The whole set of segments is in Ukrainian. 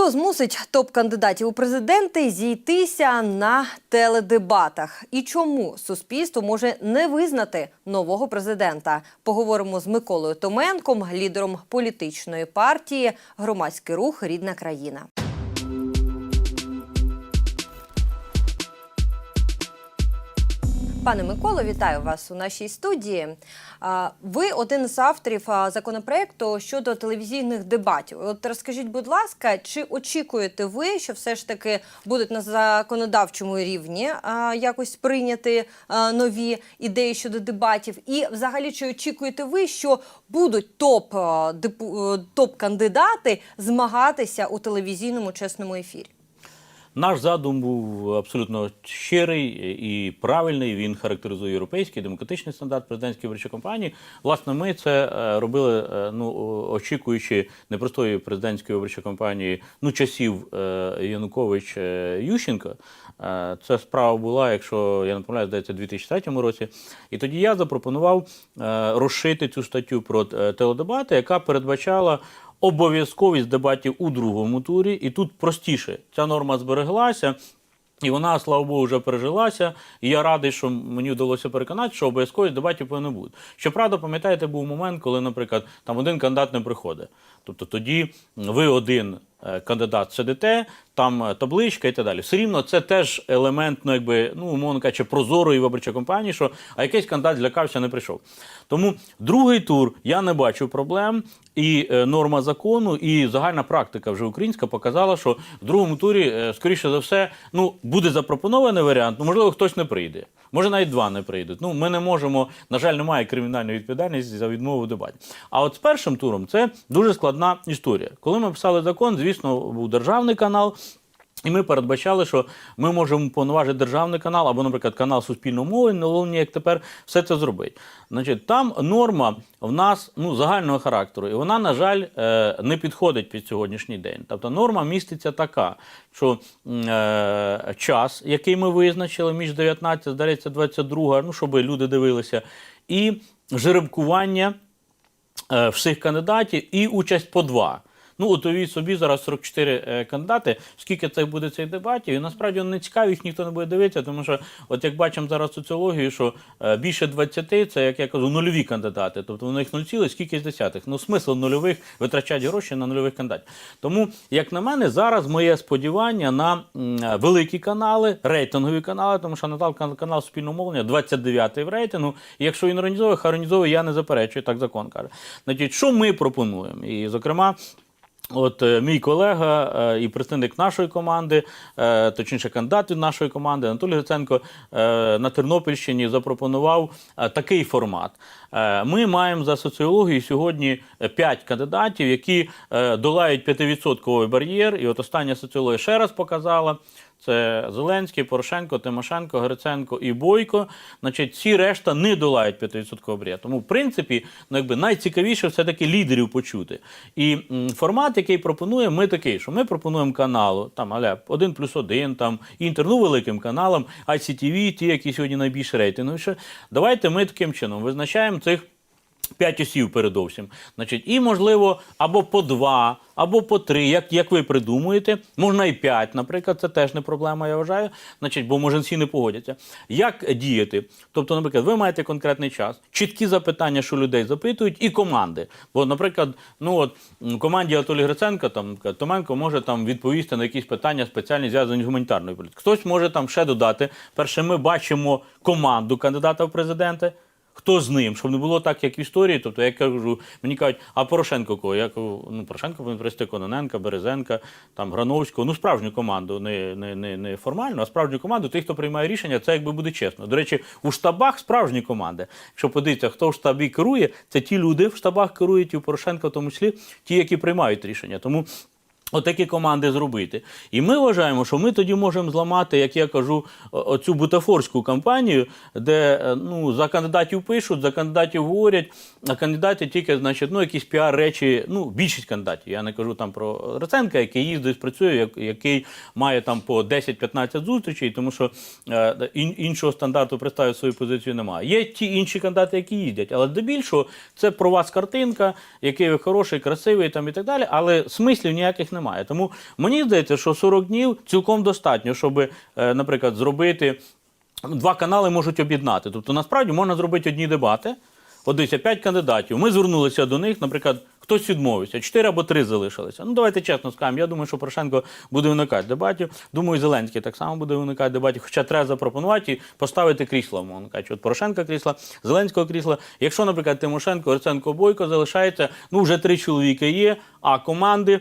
Хто змусить топ-кандидатів у президенти зійтися на теледебатах? І чому суспільство може не визнати нового президента? Поговоримо з Миколою Томенком, лідером політичної партії Громадський рух Рідна країна. Пане Миколо, вітаю вас у нашій студії. Ви один з авторів законопроекту щодо телевізійних дебатів. От розкажіть, будь ласка, чи очікуєте ви, що все ж таки будуть на законодавчому рівні якось прийняти нові ідеї щодо дебатів? І взагалі, чи очікуєте ви, що будуть топ е, топ-кандидати змагатися у телевізійному чесному ефірі? Наш задум був абсолютно щирий і правильний. Він характеризує європейський демократичний стандарт президентської виборчої кампанії. Власне, ми це е, робили, е, ну очікуючи непростої президентської виборчої кампанії ну часів е, Янукович Ющенко. Е, Це справа була, якщо я не помиляюсь, здається, у 2003 році. І тоді я запропонував розшити цю статтю про теледебати, яка передбачала обов'язковість дебатів у другому турі, і тут простіше ця норма збереглася. І вона, слава Богу, вже пережилася. І я радий, що мені вдалося переконати, що обов'язковість дебатів повинно бути. Щоправда, пам'ятаєте, був момент, коли, наприклад, там один кандидат не приходить. Тобто тоді ви один е, кандидат сидите, там е, табличка і так далі. Все рівно це теж елемент, ну якби, ну, умовно кажучи, прозорої виборчої кампанії, що а якийсь кандидат злякався, не прийшов. Тому другий тур я не бачу проблем. І е, норма закону, і загальна практика вже українська показала, що в другому турі, скоріше за все, ну буде запропонований варіант. Ну можливо, хтось не прийде. Може, навіть два не прийдуть. Ну, ми не можемо, на жаль, немає кримінальної відповідальності за відмову в дебаті. А от з першим туром це дуже складна історія. Коли ми писали закон, звісно, був державний канал. І ми передбачали, що ми можемо повноважити державний канал або, наприклад, канал Суспільного мовлення, головне, як тепер все це зробити. Значить, там норма в нас ну, загального характеру, і вона, на жаль, е, не підходить під сьогоднішній день. Тобто норма міститься така, що е, час, який ми визначили між 19, здається, 22, ну, щоб люди дивилися, і жеребкування всіх кандидатів і участь по два. Ну, от уявіть собі зараз 44 е, кандидати. Скільки це буде цих дебатів? І насправді не цікаво, їх ніхто не буде дивитися, тому що, от як бачимо зараз соціологію, що е, більше 20 це, як я кажу, нульові кандидати. Тобто у них нуль скільки з десятих. Ну, смисл нульових витрачати гроші на нульових кандидатів. Тому, як на мене, зараз моє сподівання на великі канали, рейтингові канали, тому що Натал канал спільного мовлення 29-й в рейтингу. І якщо він організовує, хай організовує, я не заперечую, так закон каже. Значить, що ми пропонуємо? І, зокрема, От е, мій колега е, і представник нашої команди, е, точніше кандидат від нашої команди Анатолій Гриценко на Тернопільщині запропонував такий формат. Ми маємо за соціологією сьогодні 5 кандидатів, які долають 5% бар'єр. І от остання соціологія ще раз показала. Це Зеленський, Порошенко, Тимошенко, Гриценко і Бойко. Значить, ці решта не долають 5% бар'єр. Тому, в принципі, ну, якби найцікавіше все-таки лідерів почути. І формат, який пропонуємо, ми такий, що ми пропонуємо каналу, там, аля 1 плюс 1, там, інтер, ну, великим каналам, ICTV, ті, які сьогодні найбільш рейтингові. Давайте ми таким чином визначаємо цих. П'ять осів передовсім. Значить, і можливо, або по два, або по три, як, як ви придумуєте. Можна і п'ять, наприклад, це теж не проблема, я вважаю. Значить, бо може всі не погодяться. Як діяти? Тобто, наприклад, ви маєте конкретний час, чіткі запитання, що людей запитують, і команди. Бо, наприклад, ну от команді Анатолія Гриценка, там Томенко може там відповісти на якісь питання спеціальні зв'язані з гуманітарною політикою. Хтось може там ще додати. Перше, ми бачимо команду кандидата в президенти. Хто з ним, щоб не було так, як в історії. Тобто я кажу, мені кажуть, а Порошенко кого? Я кажу, ну Порошенко повинен привести Кононенка, Березенка, там Грановського, ну справжню команду, не, не, не, не формальну, а справжню команду. Тих, хто приймає рішення, це якби буде чесно. До речі, у штабах справжні команди. Якщо подивитися, хто в штабі керує, це ті люди в штабах керують, і у Порошенка, в тому числі, ті, які приймають рішення. Тому. Отакі команди зробити. І ми вважаємо, що ми тоді можемо зламати, як я кажу, оцю бутафорську кампанію, де е, ну, за кандидатів пишуть, за кандидатів говорять, а кандидати тільки, значить, ну, якісь піар-речі, ну, більшість кандидатів. Я не кажу там про Раценка, який їздить, працює, який має там по 10-15 зустрічей, тому що е, іншого стандарту представити свою позицію немає. Є ті інші кандидати, які їздять, але здебільшого це про вас картинка, який ви хороший, красивий там і так далі, але смислів ніяких немає. Тому мені здається, що 40 днів цілком достатньо, щоб, е, наприклад, зробити два канали можуть об'єднати. Тобто, насправді можна зробити одні дебати. Дивіться, п'ять кандидатів. Ми звернулися до них, наприклад, хтось відмовився, чотири або три залишилися. Ну давайте чесно скажемо. Я думаю, що Порошенко буде уникати дебатів. Думаю, Зеленський так само буде уникати дебатів. Хоча треба запропонувати і поставити крісло, мовно кажучи. От Порошенка крісла, Зеленського крісла. Якщо, наприклад, Тимошенко, Арценко, Бойко залишається, ну вже три чоловіки є, а команди.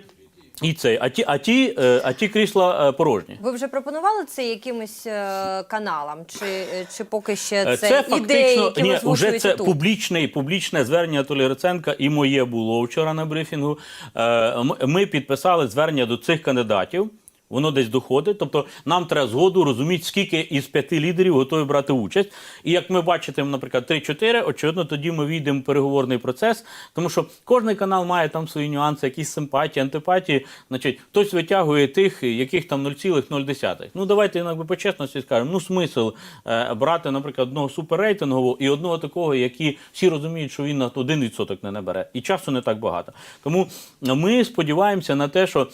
І цей, а ті, а ті, е, а ті крісла е, порожні. Ви вже пропонували це якимось е, каналам, чи, чи поки ще це, це, ідеї, які ні, вже це тут? публічне, публічне звернення Толі Реценка і моє було вчора на брифінгу. Ми підписали звернення до цих кандидатів. Воно десь доходить, тобто нам треба згоду розуміти, скільки із п'яти лідерів готові брати участь. І як ми бачимо, наприклад, 3-4, очевидно, тоді ми війдемо в переговорний процес, тому що кожний канал має там свої нюанси, якісь симпатії, антипатії. Значить, хтось витягує тих, яких там 0,0. Ну давайте якби по чесності скажемо. Ну смисл е, брати, наприклад, одного суперрейтингового і одного такого, які всі розуміють, що він на 1% не набере, і часу не так багато. Тому ми сподіваємося на те, що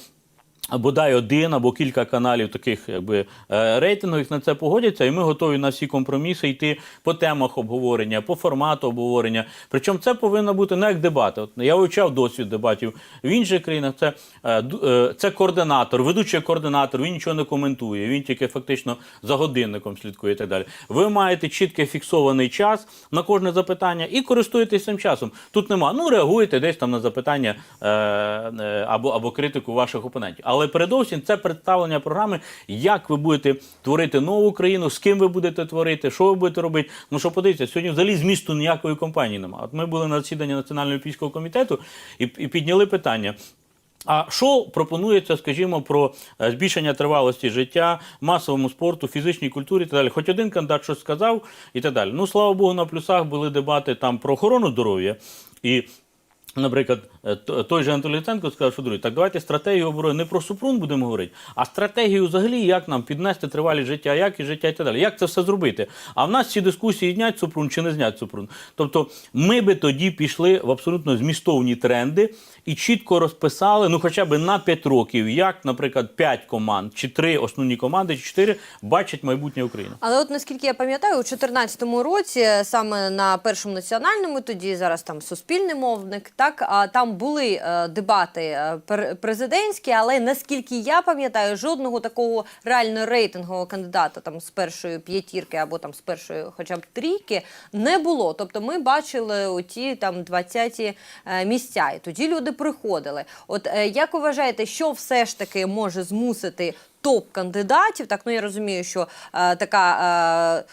бодай один або кілька каналів таких якби е, рейтингових на це погодяться, і ми готові на всі компроміси йти по темах обговорення, по формату обговорення. Причому це повинно бути не як дебати. От я вивчав досвід дебатів в інших країнах. Це, е, е, це координатор, ведучий координатор. Він нічого не коментує. Він тільки фактично за годинником слідкує і так далі. Ви маєте чітко фіксований час на кожне запитання і користуєтесь цим часом. Тут нема. Ну реагуєте десь там на запитання або, або критику ваших опонентів. Але передовсім це представлення програми, як ви будете творити нову країну, з ким ви будете творити, що ви будете робити. Ну що подивіться, сьогодні взагалі змісту ніякої компанії немає. От ми були на засіданні Національного олімпійського комітету і, і підняли питання. А що пропонується, скажімо, про е, збільшення тривалості життя, масовому спорту, фізичній культурі і так далі? Хоч один кандидат щось сказав і так далі. Ну, слава Богу, на плюсах були дебати там про охорону здоров'я і. Наприклад, той же Анатолій Луценко сказав, що друзі, так давайте стратегію оборони не про Супрун будемо говорити, а стратегію взагалі, як нам піднести тривалість життя, як і життя і так далі. Як це все зробити? А в нас ці дискусії знять Супрун чи не знять Супрун. Тобто ми би тоді пішли в абсолютно змістовні тренди і чітко розписали, ну хоча б на 5 років, як, наприклад, 5 команд, чи 3 основні команди, чи 4 бачать майбутнє України. Але от наскільки я пам'ятаю, у 2014 році саме на першому національному, тоді зараз там суспільний мовник, так а там були е, дебати е, президентські, але наскільки я пам'ятаю, жодного такого реально рейтингового кандидата там з першої п'ятірки або там з першої, хоча б трійки, не було. Тобто ми бачили оті там 20-ті е, місця, і тоді люди приходили. От як вважаєте, що все ж таки може змусити топ кандидатів? Так, ну я розумію, що е, така. Е,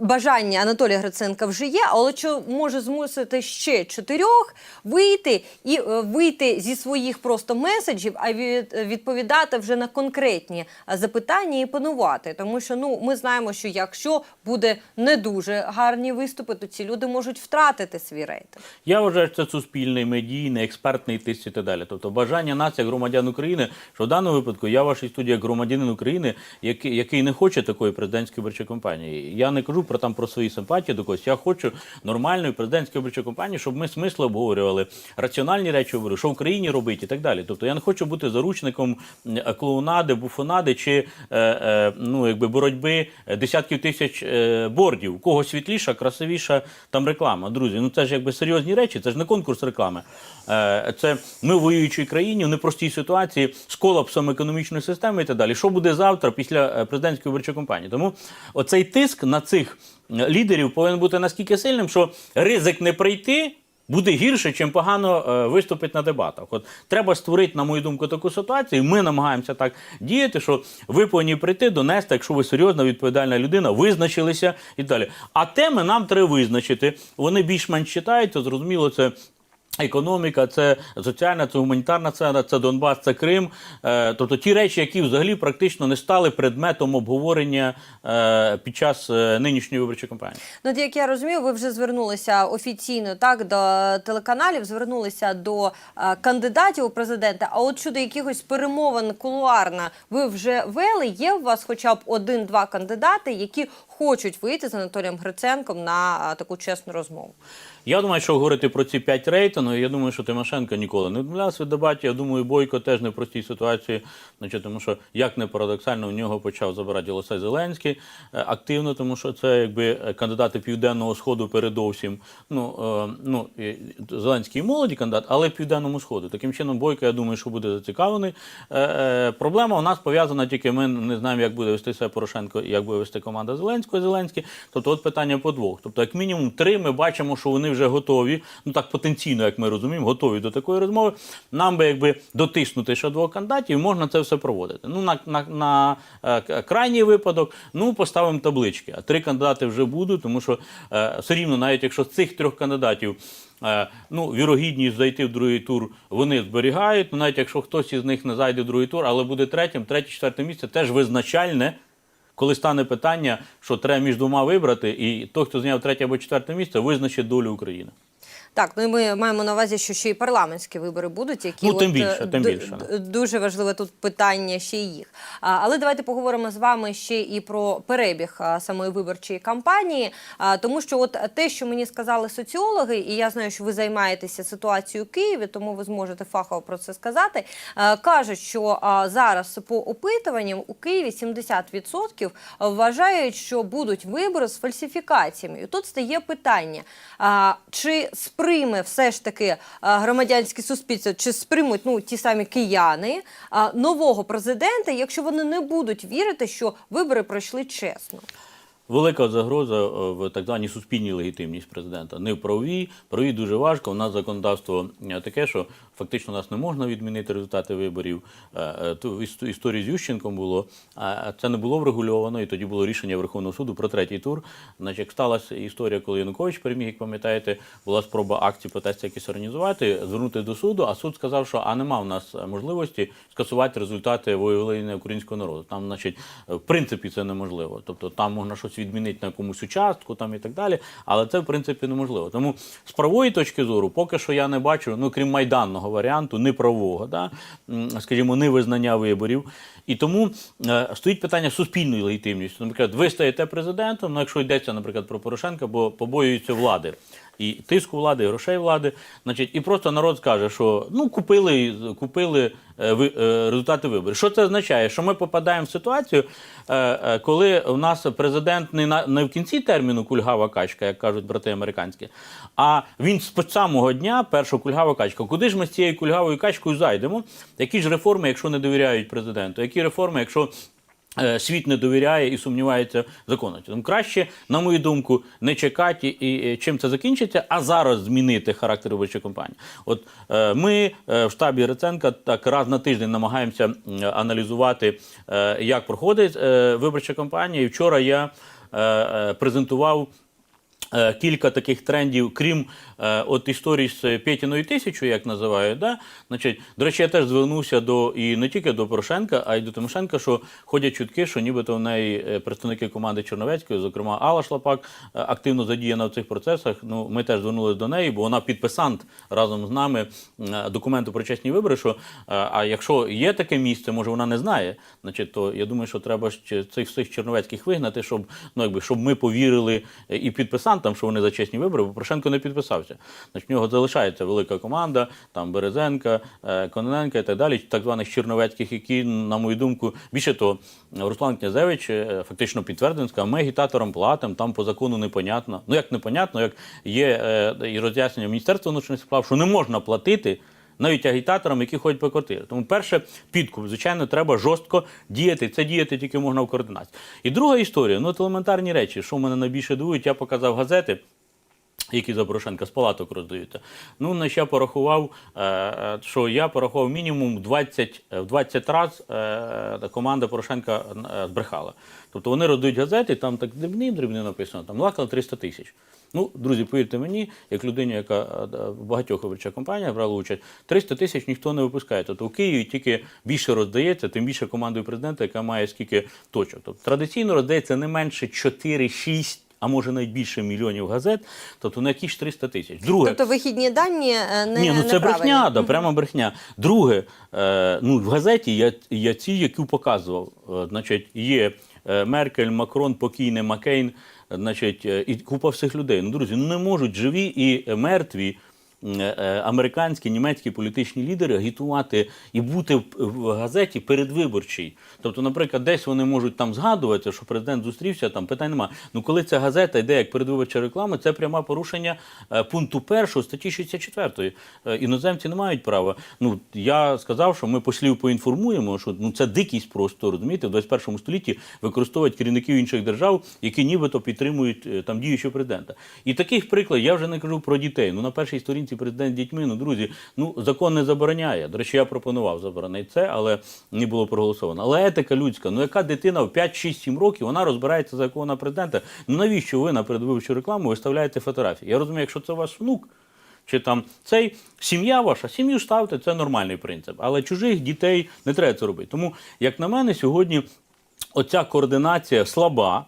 бажання Анатолія Гриценка вже є, але може змусити ще чотирьох вийти і е, вийти зі своїх просто меседжів, а від, відповідати вже на конкретні е, запитання і панувати. Тому що ну ми знаємо, що якщо буде не дуже гарні виступи, то ці люди можуть втратити свій рейтинг. Я вважаю, що це суспільний, медійний, експертний тиск і так далі. Тобто бажання нас, як громадян України, що в даному випадку я в вашій студії як громадянин України, який, який не хоче такої президентської виборчої кампанії. Я не кажу про там про свої симпатії до когось. Я хочу нормальної президентської виборчої кампанії, щоб ми смисли обговорювали, раціональні речі обговорювали, що в країні робити і так далі. Тобто я не хочу бути заручником клоунади, буфонади чи е, е, ну, якби боротьби десятків тисяч е, бордів. У кого світліша, красивіша там реклама. Друзі, ну це ж якби серйозні речі, це ж не конкурс реклами. Е, це ми в воюючій країні в непростій ситуації з колапсом економічної системи і так далі. Що буде завтра після е, президентської виборчої кампанії? Тому оцей тиск на цих лідерів повинен бути наскільки сильним, що ризик не прийти. Буде гірше, чим погано е, виступити на дебатах. От треба створити, на мою думку, таку ситуацію. і Ми намагаємося так діяти, що ви повинні прийти, донести, якщо ви серйозна, відповідальна людина, визначилися і далі. А теми нам треба визначити. Вони більш-менш читаються, зрозуміло, це. Економіка, це соціальна, це гуманітарна сфера, це Донбас, це Крим. Е, тобто ті речі, які взагалі практично не стали предметом обговорення е, під час е, нинішньої виборчої кампанії. Ну, як я розумію, ви вже звернулися офіційно так до телеканалів, звернулися до кандидатів у президента. А от щодо якихось перемовин кулуарно ви вже вели. Є у вас хоча б один-два кандидати, які хочуть вийти з Анатолієм Гриценком на таку чесну розмову? Я думаю, що говорити про ці п'ять рейтингів, я думаю, що Тимошенко ніколи не відмовлявся від дебатів. Я думаю, Бойко теж не в простій ситуації. Значить, тому що, як не парадоксально, у нього почав забирати голоси Зеленський е, активно, тому що це якби е, кандидати Південного Сходу передовсім. Ну, е, ну, Зеленський молодий кандидат, але Південному Сходу. Таким чином, Бойко, я думаю, що буде зацікавлений. Проблема у нас пов'язана тільки ми не знаємо, як буде вести себе Порошенко і як буде вести команда Зеленського і Зеленський. Тобто, от питання по двох. Тобто, як мінімум, три ми бачимо, що вони вже готові. Ну так потенційно, як ми розуміємо, готові до такої розмови. Нам би якби дотиснути ще двох кандидатів, можна це все проводити. Ну на, на, на е, крайній випадок, ну поставимо таблички. А три кандидати вже будуть, тому що е, все рівно, навіть якщо цих трьох кандидатів. Е, Ну, вірогідність зайти в другий тур вони зберігають. Ну, навіть якщо хтось із них не зайде в другий тур, але буде третім, третє, четверте місце теж визначальне, коли стане питання, що треба між двома вибрати, і той, хто зайняв третє або четверте місце, визначить долю України. Так, ну і ми маємо на увазі, що ще й парламентські вибори будуть, які Ну, тим от, більше, е, тим більше, дуже важливе тут питання ще й їх. А, але давайте поговоримо з вами ще і про перебіг а, самої виборчої кампанії, а, тому що от те, що мені сказали соціологи, і я знаю, що ви займаєтеся ситуацією у Києві, тому ви зможете фахово про це сказати. а, кажуть, що а, зараз по опитуванням у Києві 70% вважають, що будуть вибори з фальсифікаціями. І тут стає питання: а, чи сприйме все ж таки громадянське суспільство, чи сприймуть ну ті самі кияни нового президента, якщо вони не будуть вірити, що вибори пройшли чесно? Велика загроза е, в так званій суспільній легітимність президента. Не в правовій, правовій дуже важко. У нас законодавство е, таке, що фактично нас не можна відмінити результати виборів. Е, е, ту іс- історію з Ющенком було, а це не було врегульовано, і тоді було рішення Верховного суду про третій тур. Значить, як сталася історія, коли Янукович переміг, як пам'ятаєте, була спроба акції протесту якісь організувати, звернути до суду, а суд сказав, що а нема в нас можливості скасувати результати волевиявлення українського народу. Там, значить, в принципі, це неможливо. Тобто там можна щось відмінити на якомусь участку там і так далі, але це в принципі неможливо. Тому з правової точки зору, поки що я не бачу, ну крім майданного варіанту, неправого, да, скажімо, скажімо, невизнання виборів. І тому е, стоїть питання суспільної легітимності. Наприклад, ви стаєте президентом, ну якщо йдеться, наприклад, про Порошенка, бо побоюються влади. І тиску влади, і грошей влади, значить, і просто народ скаже, що ну купили, купили е, е, результати виборів. Що це означає? Що ми попадаємо в ситуацію, е, коли у нас президент не на не в кінці терміну кульгава качка, як кажуть брати американські, а він з самого дня першого кульгава качка. Куди ж ми з цією кульгавою качкою зайдемо? Які ж реформи, якщо не довіряють президенту? Які реформи, якщо світ не довіряє і сумнівається законності. Тому краще, на мою думку, не чекати, і, і чим це закінчиться, а зараз змінити характер виборчої кампанії. От е, ми е, в штабі Реценка так раз на тиждень намагаємося аналізувати, е, як проходить е, виборча кампанія. І вчора я е, е, презентував. Е, Кілька таких трендів, крім е, от історії з П'ятіною тисячою, як називають. Да? Значить, до речі, я теж звернувся до і не тільки до Порошенка, а й до Тимошенка, що ходять чутки, що нібито в неї е, представники команди Черновецької, зокрема Алла Шлапак, е, активно задіяна в цих процесах. Ну, ми теж звернулися до неї, бо вона підписант разом з нами документу про чесні вибори. Що, а якщо є таке місце, може вона не знає, значить, то я думаю, що треба ж цих всіх черновецьких вигнати, щоб, ну, якби, щоб ми повірили і підписантам, що вони за чесні вибори, бо Порошенко не підписався. Значить, в нього залишається велика команда, там Березенка, е, Кононенка і так далі, так званих черновецьких, які, на мою думку, більше того, Руслан Князевич е, фактично підтвердив, сказав, ми агітаторам платимо, там по закону непонятно. Ну як непонятно, як є е, і роз'яснення Міністерства внутрішніх справ, що не можна платити навіть агітаторам, які ходять по квартирі. Тому перше підкуп, звичайно, треба жорстко діяти. Це діяти тільки можна в координації. І друга історія, ну от елементарні речі, що мене найбільше дивують, я показав газети. Які за Порошенка з палаток роздаються. Ну, на я порахував, е, е, що я порахував мінімум 20, в 20 разів е, команда Порошенка збрехала. Тобто вони роздають газети, там так дрібним дрібним написано, там лакало 300 тисяч. Ну, друзі, повірте мені, як людині, яка в багатьох виборчих компаніях брала участь, 300 тисяч ніхто не випускає. Тобто в Києві тільки більше роздається, тим більше командою президента, яка має скільки точок. Тобто традиційно роздається не менше 4-6 а може навіть більше мільйонів газет, тобто на якісь 300 тисяч. Друге, Тобто вихідні дані е, не ні, ну це брехня, да, прямо брехня. Друге, е, ну в газеті я, я ці, які показував. Е, значить, є е, Меркель, Макрон, покійний Маккейн. значить, е, і купа всіх людей. Ну, друзі, ну не можуть живі і мертві. Е, е, Американські, німецькі політичні лідери агітувати і бути в- газеті передвиборчій. Тобто, наприклад, десь вони можуть там згадувати, що президент зустрівся, там питань нема. Ну коли ця газета йде як передвиборча реклама, це пряме порушення е, пункту першого статті 64. Е, Іноземці не мають права. Ну я сказав, що ми послів поінформуємо, що ну це дикість просто розумієте, в 21 столітті використовують керівників інших держав, які нібито підтримують там діючого президента. І таких прикладів я вже не кажу про дітей. Ну на першій сторінці президент з дітьми. Ну друзі, ну закон не забороняє. До речі, я пропонував заборонити це, але не було проголосовано. Але етика людська, ну яка дитина в 5, 6, 7 років вона розбирається за президента. Ну навіщо ви на передвиборчу рекламу виставляєте фотографії? Я розумію, якщо це ваш внук. Чи там цей сім'я ваша, сім'ю ставте, це нормальний принцип. Але чужих дітей не треба це робити. Тому, як на мене, сьогодні оця координація слаба.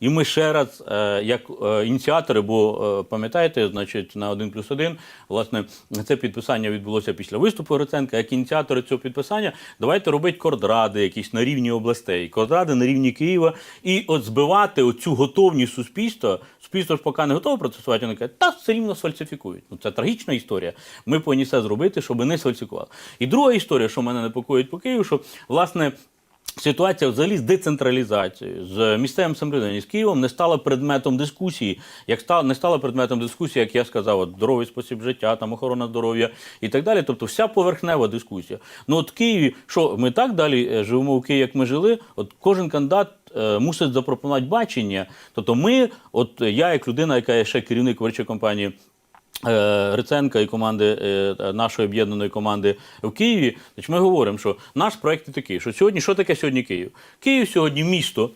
І ми ще раз, е, як е, ініціатори, бо е, пам'ятаєте, значить, на 1 плюс 1, власне, це підписання відбулося після виступу Гриценка. Як ініціатори цього підписання, давайте робити кордради якісь на рівні областей, кордради на рівні Києва, і от збивати оцю готовність суспільства. Суспільство ж поки не готове процесувати, вони кажуть, та все рівно сфальсифікують. Ну це трагічна історія. Ми повинні все зробити, щоб не сфальсифікували. І друга історія, що мене непокоїть по Києву, що власне. Ситуація взагалі з децентралізацією, з місцевим самоврядуванням, з Києвом не стала предметом дискусії. Як стала не стала предметом дискусії, як я сказав, от, здоровий спосіб життя, там охорона здоров'я і так далі. Тобто вся поверхнева дискусія. Ну от в Києві, що ми так далі е, живемо в Києві, як ми жили, от кожен кандидат е, мусить запропонувати бачення. Тобто, ми, от я, як людина, яка є ще керівник виборчої компанії. Е, Гриценка і команди е, нашої об'єднаної команди в Києві. Значить, ми говоримо, що наш проект і такий, що сьогодні, що таке сьогодні Київ? Київ сьогодні місто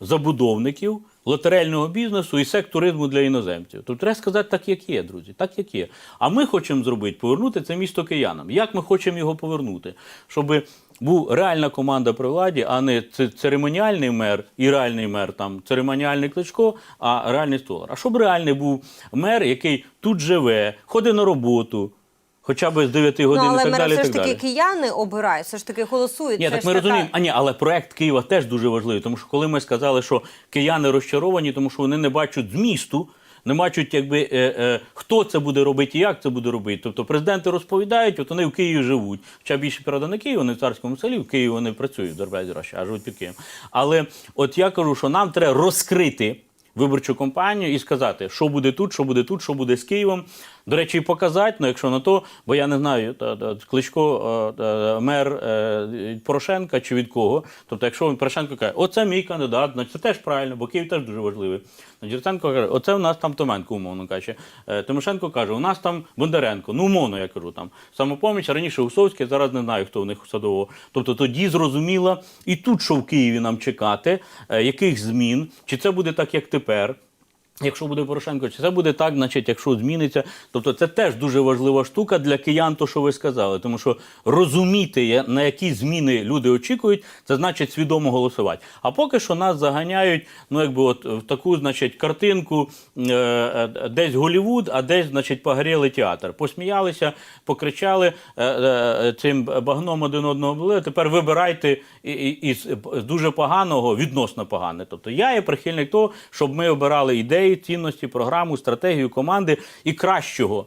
забудовників, лотерейного бізнесу і секторизму для іноземців. Тобто треба сказати так, як є, друзі, так як є. А ми хочемо зробити повернути це місто киянам. Як ми хочемо його повернути? Щоб був реальна команда при владі, а не це- церемоніальний мер і реальний мер, там церемоніальний кличко, а реальний столар. А щоб реальний був мер, який тут живе, ходить на роботу. Хоча б з 9 Ну, годин і але так мене далі. і все ж таки далі. кияни обирають, все ж таки голосують. Ні, так ми розуміємо. А ні, але проект Києва теж дуже важливий, тому що коли ми сказали, що кияни розчаровані, тому що вони не бачать змісту, не бачать, якби е, е, хто це буде робити і як це буде робити. Тобто президенти розповідають, от вони в Києві живуть. Хоча більше правда не Київ, вони в царському селі, в Києві вони працюють а живуть під Києвом. Але от я кажу, що нам треба розкрити. Виборчу кампанію і сказати, що буде тут, що буде тут, що буде з Києвом. До речі, і показати, ну якщо на то, бо я не знаю, Кличко е, мер е, Порошенка чи від кого. Тобто, якщо він Порошенко каже, оце мій кандидат, значить це теж правильно, бо Київ теж дуже важливий. Гриценко каже, оце в нас там Томенко, умовно каже. Тимошенко каже, у нас там Бондаренко. Ну, умовно, я кажу там. Самопоміч, раніше Усовський, зараз не знаю, хто в них садового. Тобто тоді зрозуміло, і тут що в Києві нам чекати, е, яких змін, чи це буде так, як тепер. Якщо буде Порошенко, чи це буде так, значить, якщо зміниться. Тобто це теж дуже важлива штука для киян, то що ви сказали. Тому що розуміти, на які зміни люди очікують, це значить свідомо голосувати. А поки що нас заганяють, ну якби от в таку, значить, картинку, е, е, десь Голівуд, а десь, значить, погорілий театр. Посміялися, покричали е, цим багном один одного були. Тепер вибирайте із дуже поганого відносно погане. Тобто я є прихильник того, щоб ми обирали ідеї, цінності, програму, стратегію команди і кращого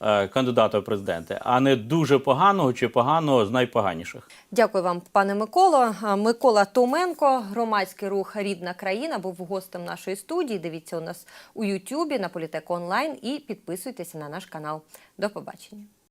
е, кандидата в президенти, а не дуже поганого чи поганого з найпоганіших. Дякую вам, пане Миколо. Микола Томенко, громадський рух Рідна країна, був гостем нашої студії. Дивіться у нас у Ютубі на Політеку онлайн і підписуйтеся на наш канал. До побачення.